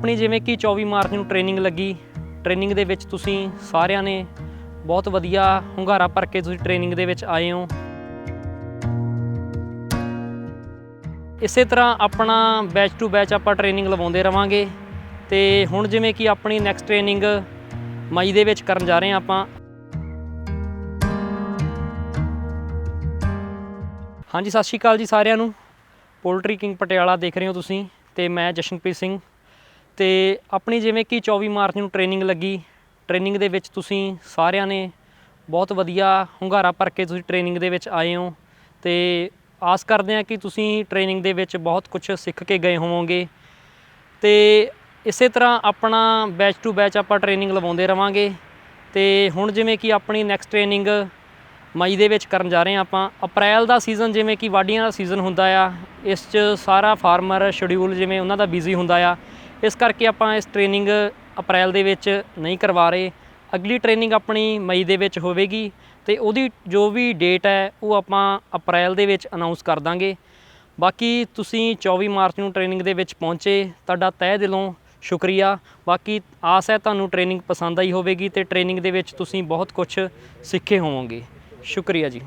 ਆਪਣੀ ਜਿਵੇਂ ਕਿ 24 ਮਾਰਚ ਨੂੰ ਟ੍ਰੇਨਿੰਗ ਲੱਗੀ ਟ੍ਰੇਨਿੰਗ ਦੇ ਵਿੱਚ ਤੁਸੀਂ ਸਾਰਿਆਂ ਨੇ ਬਹੁਤ ਵਧੀਆ ਹੁੰਗਾਰਾ ਭਰ ਕੇ ਤੁਸੀਂ ਟ੍ਰੇਨਿੰਗ ਦੇ ਵਿੱਚ ਆਏ ਹੋ। ਇਸੇ ਤਰ੍ਹਾਂ ਆਪਣਾ ਬੈਚ ਟੂ ਬੈਚ ਆਪਾਂ ਟ੍ਰੇਨਿੰਗ ਲਵਾਉਂਦੇ ਰਵਾਂਗੇ ਤੇ ਹੁਣ ਜਿਵੇਂ ਕਿ ਆਪਣੀ ਨੈਕਸਟ ਟ੍ਰੇਨਿੰਗ ਮਈ ਦੇ ਵਿੱਚ ਕਰਨ ਜਾ ਰਹੇ ਹਾਂ ਆਪਾਂ। ਹਾਂਜੀ, ਸਤਿ ਸ਼੍ਰੀ ਅਕਾਲ ਜੀ ਸਾਰਿਆਂ ਨੂੰ। ਪੋਲਟਰੀ ਕਿੰਗ ਪਟਿਆਲਾ ਦੇਖ ਰਹੇ ਹੋ ਤੁਸੀਂ ਤੇ ਮੈਂ ਜਸ਼ਨਪ੍ਰੀਤ ਸਿੰਘ। ਤੇ ਆਪਣੀ ਜਿਵੇਂ ਕਿ 24 ਮਾਰਚ ਨੂੰ ਟ੍ਰੇਨਿੰਗ ਲੱਗੀ ਟ੍ਰੇਨਿੰਗ ਦੇ ਵਿੱਚ ਤੁਸੀਂ ਸਾਰਿਆਂ ਨੇ ਬਹੁਤ ਵਧੀਆ ਹੁੰਗਾਰਾ ਭਰ ਕੇ ਤੁਸੀਂ ਟ੍ਰੇਨਿੰਗ ਦੇ ਵਿੱਚ ਆਏ ਹੋ ਤੇ ਆਸ ਕਰਦੇ ਹਾਂ ਕਿ ਤੁਸੀਂ ਟ੍ਰੇਨਿੰਗ ਦੇ ਵਿੱਚ ਬਹੁਤ ਕੁਝ ਸਿੱਖ ਕੇ ਗਏ ਹੋਵੋਗੇ। ਤੇ ਇਸੇ ਤਰ੍ਹਾਂ ਆਪਣਾ ਬੈਚ ਟੂ ਬੈਚ ਆਪਾਂ ਟ੍ਰੇਨਿੰਗ ਲਵਾਉਂਦੇ ਰਵਾਂਗੇ ਤੇ ਹੁਣ ਜਿਵੇਂ ਕਿ ਆਪਣੀ ਨੈਕਸਟ ਟ੍ਰੇਨਿੰਗ ਮਈ ਦੇ ਵਿੱਚ ਕਰਨ ਜਾ ਰਹੇ ਹਾਂ ਆਪਾਂ, ਅਪ੍ਰੈਲ ਦਾ ਸੀਜ਼ਨ ਜਿਵੇਂ ਕਿ ਵਾਢੀਆਂ ਦਾ ਸੀਜ਼ਨ ਹੁੰਦਾ ਆ, ਇਸ 'ਚ ਸਾਰਾ ਫਾਰਮਰ ਸ਼ਡਿਊਲ ਜਿਵੇਂ ਉਹਨਾਂ ਦਾ ਬਿਜ਼ੀ ਹੁੰਦਾ ਆ ਇਸ ਕਰਕੇ ਆਪਾਂ ਇਸ ਟ੍ਰੇਨਿੰਗ ਅਪ੍ਰੈਲ ਦੇ ਵਿੱਚ ਨਹੀਂ ਕਰਵਾ ਰਹੇ। ਅਗਲੀ ਟ੍ਰੇਨਿੰਗ ਆਪਣੀ ਮਈ ਦੇ ਵਿੱਚ ਹੋਵੇਗੀ ਤੇ ਉਹਦੀ ਜੋ ਵੀ ਡੇਟ ਹੈ, ਉਹ ਆਪਾਂ ਅਪ੍ਰੈਲ ਦੇ ਵਿੱਚ ਅਨਾਉਂਸ ਕਰ ਦਾਂਗੇ। ਬਾਕੀ ਤੁਸੀਂ 24 ਮਾਰਚ ਨੂੰ ਟ੍ਰੇਨਿੰਗ ਦੇ ਵਿੱਚ ਪਹੁੰਚੇ, ਤੁਹਾਡਾ ਤਹਿ ਦਿਲੋਂ ਸ਼ੁਕਰੀਆ। ਬਾਕੀ ਆਸ ਹੈ ਤੁਹਾਨੂੰ ਟ੍ਰੇਨਿੰਗ ਪਸੰਦ ਆਈ ਹੋਵੇਗੀ ਤੇ ਟ੍ਰੇਨਿੰਗ ਦੇ ਵਿੱਚ ਤੁਸੀਂ ਬਹੁਤ ਕੁਝ ਸਿੱਖੇ ਹੋਵੋਗੇ। ਸ਼ੁਕਰੀਆ ਜੀ।